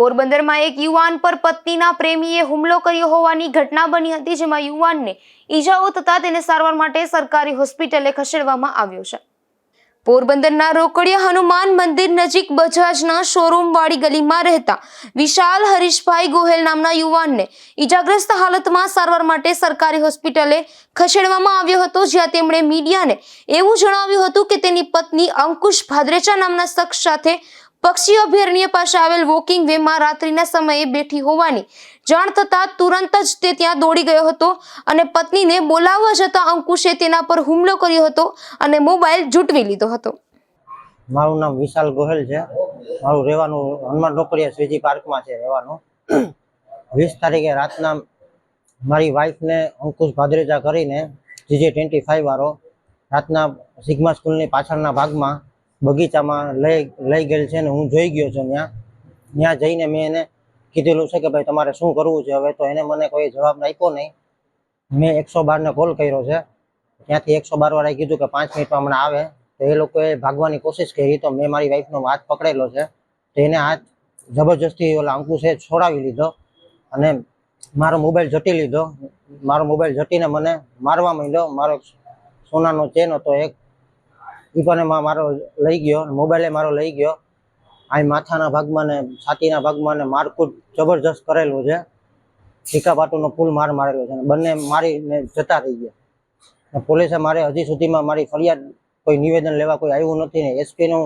પોરબંદરમાં એક યુવાન પર પત્નીના પ્રેમીએ હુમલો કર્યો હોવાની ઘટના બની હતી, જેમાં યુવાનને ઈજાઓ થતા તેને સારવાર માટે સરકારી હોસ્પિટલે ખસેડવામાં આવ્યો છે. પોરબંદરના રોકડિયા હનુમાન મંદિર નજીક બજાજના શોરૂમવાળી ગલીમાં રહેતા વિશાલ હરીશભાઈ ગોહેલ નામના યુવાનને ઈજાગ્રસ્ત હાલતમાં સારવાર માટે સરકારી હોસ્પિટલે ખસેડવામાં આવ્યો હતો, જ્યાં તેમણે મીડિયાને એવું જણાવ્યું હતું કે તેની પત્ની અંકુશ ભાદ્રેચા નામના શખ્સ સાથે પક્ષી અભયારણ્ય પાસે આવેલ વોકિંગ વેમાં રાત્રિના સમયે બેઠી હોવાની જાણ થતાં તુરંત જ તે ત્યાં દોડી ગયો હતો અને પત્નીને બોલાવવા જતાં અંકુશે તેના પર હુમલો કર્યો હતો અને મોબાઈલ જૂટવી લીધો હતો. મારું નામ વિશાલ ગોહેલ છે. મારું રહેવાનું હનુમાન ડોકરિયા શ્રીજી પાર્કમાં છે રહેવાનું. વીસ તારીખે રાતના મારી વાઈફને અંકુશ ભાદરેજા કરીને જીજે ટ્વેન્ટી ફાઈવ વાળો રાતના સિગ્મા સ્કૂલની પાછળના ભાગમાં બગીચામાં લઈ લઈ ગયેલ છે ને હું જોઈ ગયો છું ત્યાં. ત્યાં જઈને મેં એને કીધેલું છે કે ભાઈ તમારે શું કરવું છે? હવે તો એને મને કોઈ જવાબ આપ્યો નહીં. મેં એકસો બારને કોલ કર્યો છે. ત્યાંથી એકસો બાર વાળાએ કીધું કે પાંચ મિનિટમાં હમણાં આવે. તો એ લોકોએ ભાગવાની કોશિશ કરી તો મેં મારી વાઈફનો હાથ પકડેલો છે. તો એને હાથ જબરજસ્તી ઓલા અંકુશે છોડાવી લીધો અને મારો મોબાઈલ જટી લીધો. મારો મોબાઈલ જટીને મને મારવા માંડ્યો. મારો સોનાનો ચેન હતો એક. એ પણ મારો લઈ ગયો મોબાઈલે મારો લઈ ગયો. આ માથાના ભાગમાં ને છાતીના ભાગમાં ને મારકૂટ જબરજસ્ત કરેલું છે. ટીકા પાટુનો ફૂલ માર મારેલો છે. બંને મારીને જતા રહી ગયા. પોલીસે મારે હજી સુધીમાં મારી ફરિયાદ કોઈ નિવેદન લેવા કોઈ આવ્યું નથી ને એસપીનું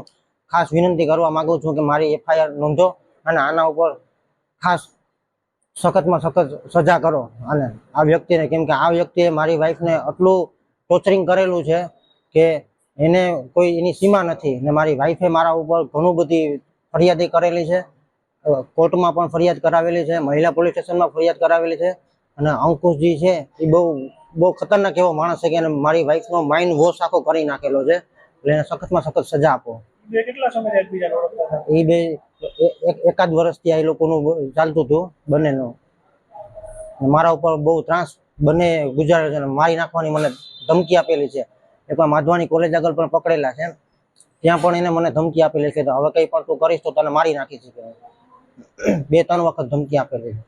ખાસ વિનંતી કરવા માગું છું કે મારી એફઆઈઆર નોંધો અને આના ઉપર ખાસ સખતમાં સખત સજા કરો. અને આ વ્યક્તિને કેમ કે આ વ્યક્તિએ મારી વાઈફને આટલું ટોર્ચરિંગ કરેલું છે કે એને કોઈ એની સીમા નથી ને મારી વાઈફે મારા ઉપર ઘણું બધી ફરિયાદી કરેલી છે. કોર્ટમાં પણ ફરિયાદ કરાવેલી છે મહિલા પોલીસ સ્ટેશનમાં ફરિયાદ કરાવેલી છે અને અંકુશજી છે એ બહુ બહુ ખતરનાક એવો માણસ છે કે એને મારી વાઈફનો માઇન્ડ વોશ આખો કરી નાખેલો છે. એટલે એને સખતમાં સખત સજા આપો. એ બે એક એકાદ વર્ષથી આ લોકોનું ચાલતું હતું બંનેનું. મારા ઉપર બહુ ત્રાસ બંને ગુજારે છે મારી નાખવાની મને ધમકી આપેલી છે. એકવાર માધવાની કોલેજ આગળ પણ પકડેલા છે ત્યાં પણ એને મને ધમકી આપેલી છે. હવે કંઈ પણ તું કરીશ તો તને મારી નાખીશ બે ત્રણ વખત ધમકી આપેલી છે.